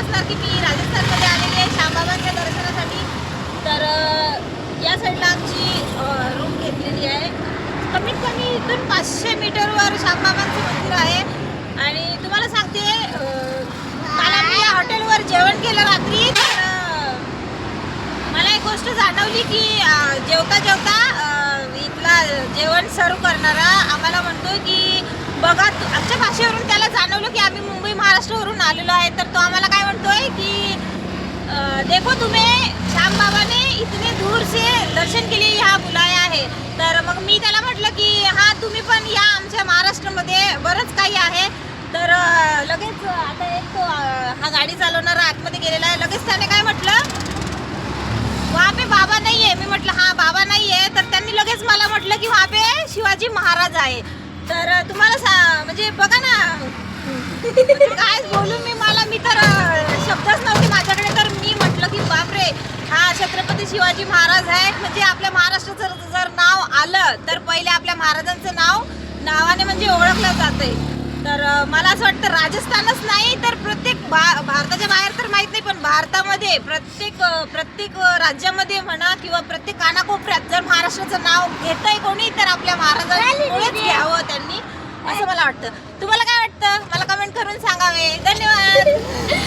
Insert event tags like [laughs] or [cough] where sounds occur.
असणार की मी राजस्थानमध्ये आलेली आहे श्यामबाबांच्या दर्शनासाठी. तर या साईडला आमची रूम घेतलेली आहे. कमीत कमी इथून पाचशे मीटरवर श्यामबाबांचं मंदिर आहे. आणि तुम्हाला सांगते काल आम्ही या हॉटेलवर जेवण केलं रात्री. तर मला एक गोष्ट जाणवली की जेवता जेवता इथला जेवण सर्व करणारा आम्हाला म्हणतो की बघा आमच्या भाषेवरून त्याला जाणवलं की आम्ही मुंबई महाराष्ट्रावरून आलेलो आहे. तर तो आम्हाला काय देखो तुम्हें श्याम बाबाने इतने दूर से दर्शन के लिए यहाँ बुलाया आहे तर मग मी त्याला म्हटलं की हा तुम्ही पण या आमच्या महाराष्ट्रामध्ये बरंच काही आहे. तर लगेच आता एक तो हा गाडी चालवणारा आतमध्ये गेलेला आहे. लगेच त्याने काय म्हटलं? वहाँ पे बाबा नाही आहे मी म्हटलं हा बाबा नाही आहे तर त्यांनी लगेच मला म्हटलं की वहाँ पे शिवाजी महाराज आहे. तर तुम्हाला सा म्हणजे बघा ना. [laughs] काय बोलून मी मला मी तर हा छत्रपती शिवाजी महाराज आहे म्हणजे आपल्या महाराष्ट्राचं जर- नाव आलं तर पहिले आपल्या महाराजांचं नाव नावाने म्हणजे ओळखलं जातंय तर मला असं वाटतं राजस्थानच नाही तर प्रत्येक भा भारताच्या बाहेर तर माहीत नाही पण भारतामध्ये प्रत्येक प्रत्येक राज्यामध्ये म्हणा किंवा प्रत्येक कानाकोपऱ्यात जर महाराष्ट्राचं नाव घेतंय कोणी तर आपल्या महाराजांमुळेच घ्यावं त्यांनी असं मला वाटतं. तुम्हाला काय वाटतं? मला कमेंट करून सांगावे. धन्यवाद.